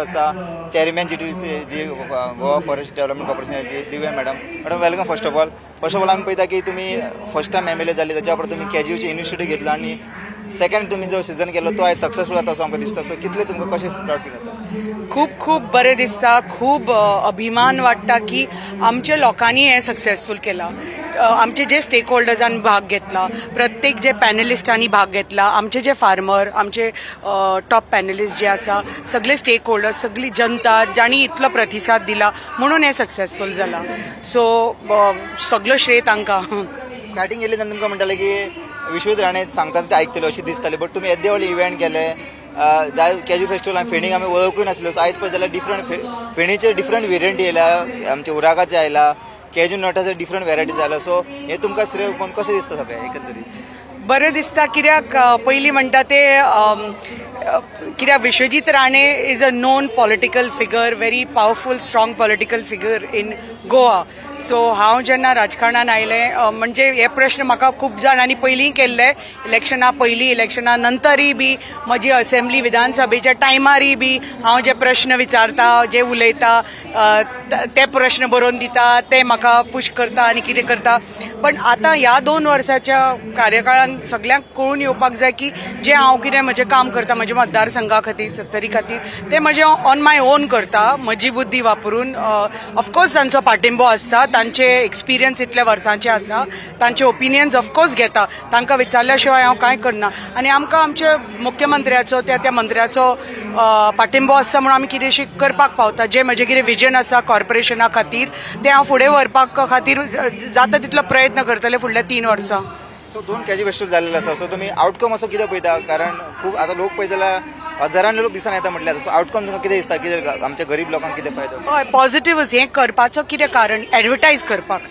आसा chairman G T C G Goa forest development कॉर्पोरेशनाची Divya madam madam welcome first of all first of all आम्ही पळयता की तुमी first time M L A जाले त्याच्या उपरांत तुमी कॅज्यूची इनिशिएटीव घेतला आणि सेकंड तुम्ही जो सिजन केलो तो आयज सक्सेसफूल जाता असो आमकां दिसता सो कितले तुमकां कशें प्राउड फील जाता खूप खूप बरें दिसता खूब अभिमान वाटता की आमच्या लोकांनी हें सक्सेसफूल केलां. आमचे जे स्टेक होल्डर्सांनी भाग घेतला प्रत्येक जे पॅनलिस्टांनी भाग घेतला आमचे जे फार्मर आमचे टॉप पॅनलिस्ट जे आसा सगळे स्टेक होल्डर्स सगळी जनता जाणी इतलो प्रतिसाद दिला म्हणून हें सक्सेसफूल जाला सो सगळो श्रेय तांकां. स्टार्टींग येयले तेन्ना तुमकां म्हणटाले की विश्वजीत राणे सांगता ते आयकतले अशें दिसतालें बट तुमी येद्या व्हडले इव्हेंट केले जाय कॅज्यू फेस्टिवल आमी फेणीक आमी वळखूय नासलो आयज पळय जाल्यार डिफरंट फेणीचे डिफरंट वेरियंट येयला आमचे उरागाचे आयला कॅज्यू नटाचे डिफरंट वेरायटीज आयला सो हे तुमकां श्रेय पळोवन कशें दिसता सगळें एकंदरीत? बरें दिसता कित्याक पयलीं म्हणटा ते कित्याक Vishwajit Rane is a known political figure very powerful strong political figure in Goa so हांव जेन्ना राजकारणान आयलें म्हणजे हे प्रश्न म्हाका खूब जाणांनी पयलीं केल्ले. इलेक्शना पयलीं इलेक्शना नंतरय बी म्हजी असेंब्ली विधानसभेच्या टायमारय बी हांव जे प्रश्न विचारता जे उलयता ते प्रश्न बरोवन दिता ते म्हाका पुश करता आनी कितें करता. पण आतां ह्या दोन वर्साच्या कार्यकाळान सगळ्यांक कळून येवपाक जाय की जे हांव कितें म्हजें काम करता म्हज्या मतदारसंघा खातीर सत्तरी खातीर तें म्हजें ऑन माय ओन करता म्हजी बुद्धी वापरून. ऑफकोर्स तांचो पाठिंबो आसता तांचे एक्सपिरियन्स इतल्या वर्सांचे आसा तांचे ओपिनियन्स ऑफकोर्स घेता. तांकां विचारल्या शिवाय हांव कांय करना आनी आमकां आमच्या मुख्यमंत्र्याचो त्या त्या मंत्र्याचो पाठिंबो आसता म्हणून आमी कितेंशी करपाक पावता. जे म्हजें कितें विजन आसा कॉर्पोरेशना खातीर तें हांव फुडें व्हरपाक खातीर जाता तितलो प्रयत्न करतलें फुडल्या तीन वर्सां सो दोन कॅजी फेस्टिवल जाल्ले आसा सो तुमी आउटकम असो कितें पळयता कारण खूब आतां लोक पळयत जाल्यार हजारांनी लोक दिसान येता म्हटल्यार सो आउटकम तुमकां कितें दिसता कितें आमच्या गरीब लोकांक कितें फायदो हय पॉझिटिव्ह हें करपाचो कितें कारण? एडवर्टायज करपाक.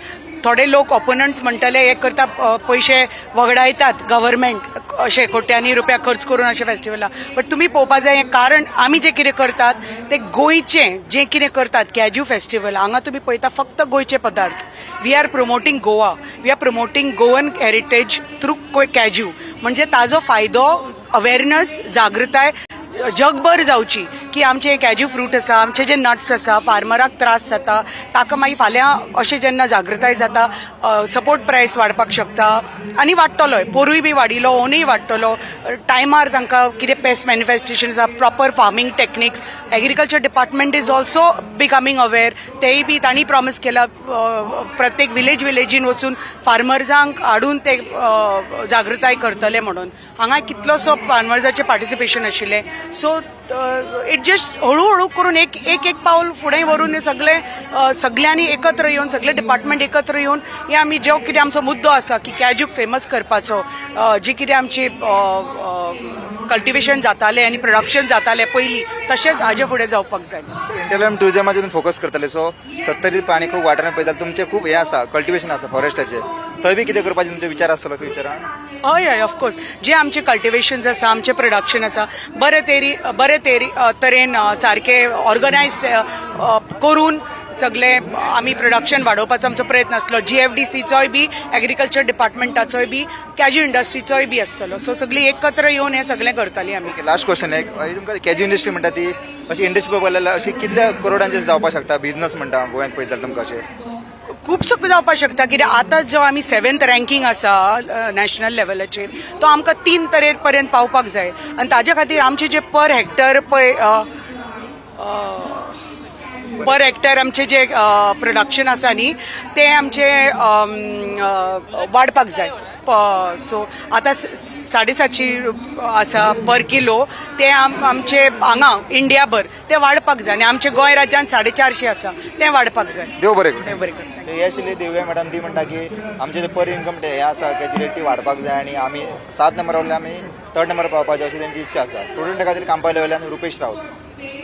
थोडे लोक ओपोनंट्स म्हणटले हे करता पयशे वगडायतात गव्हर्मेंट अशे कोट्यांनी रुपया खर्च करून अशे फेस्टिवला बट तुमी पळोवपाक जाय हें कारण आमी जे कितें करतात ते गोंयचें जें कितें करतात कॅज्यू फेस्टिवल हांगा तुमी पळयता फक्त गोंयचे पदार्थ. We are promoting Goa. We are promoting Goan heritage through cashew म्हणजे ताजो फायदो अवेरनस जागृताय जगभर जावची की आमचे कॅज्यू फ्रूट आसा आमचे जे नट्स आसा फार्मराक त्रास जाता ताका मागीर फाल्यां अशें जेन्ना जागृताय जाता सपोर्ट प्रायस वाडपाक शकता. आनी वाडटलोय पोरूय बी वाडिलो ओनूय वाडटलो टायमार तांकां कितें पेस्ट मॅनिफेस्टेशन आसा proper farming techniques agriculture department is also becoming aware तेय बी तांणी प्रोमीस केला प्रत्येक विलेज विलेजीन वचून फार्मर्सांक हाडून ते जागृताय करतले म्हणून. हांगा कितलोसो फार्मर्साचें पार्टिसिपेशन आशिल्लें. सो इट जस्ट हळूहळू करून एक एक एक पावल फुडें व्हरून हे सगळे सगळ्यांनी एकत्र येवन सगळे डिपार्टमेंट एकत्र येवन हे आमी जो कितें आमचो मुद्दो आसा की कॅज्यूक फेमस करपाचो जी कितें आमची कल्टिवेशन जातालें आनी प्रोडक्शन जातालें पयलीं तशेंच हाजे फुडें जावपाक जाय. इंटरलॅम टुरिझमाचेर फोकस करतले. सो सत्तरीत पाणी खूब वाठारांत पळयता तुमचे खूब हे आसा कल्टिवेशन आसा फॉरेस्टाचे थंय बी कितें करपाचे तुमचे विचार आसतलो फ्युचरान हय हय ऑफकोर्स जे आमचे कल्टिवेशन्स आसा आमचे प्रोडक्शन आसा बरे तेरी बरे तेरी तरेन सारके ऑर्गनायज करून सगळे आमी प्रोडक्शन वाडोवपाचो आमचो प्रयत्न आसलो जी एफ डी सीचोय बी एग्रीकल्चर डिपार्टमेंटाचोय बी कॅज्यू इंडस्ट्रीचोय बी आसतलो सो सगळीं एकत्र येवन हें सगळें करतलीं आमी लास्ट क्वेश्चन एक. तुमकां कॅज्यू इंडस्ट्री म्हणटा ती अशी इंडस्ट्री पळोवपाक अशी कितल्या करोडांचेर जावपाक शकता? बिझनस म्हणटा गोंयांत पळयत जाल्यार तुमकां अशें. खूब जावपाक शकता. कित्याक आतां जो आमी सेवेंथ रँकींग आसा नॅशनल लेवलाचेर तो आमकां तीन तरे पर्यंत पावपाक जाय. आनी ताजे खातीर आमचे जे पर हेक्टर पळय पर हेक्टर आमचे जे प्रोडक्शन आसा न्ही ते आमचे वाडपाक जाय. सो आतां साडे सातशी आसा पर किलो ते आम आमचे हांगा इंडियाभर ते वाडपाक जाय. आनी आमचे गोंय राज्यांत साडे चारशी आसा ते वाडपाक जाय. देव बरें करूं तें बरें करता ते हे आशिल्ले दिव्या मॅडम ती म्हणटा की आमचे ते पर इन्कम ते हे आसा तेजी रेट ती वाडपाक जाय आनी आमी सात नंबर वयल्यान आमी थर्ड नंबर पावपाचें अशी तेंची इच्छा आसा. स्टुडंटा खातीर कांपायले वयल्यान रुपेश रावत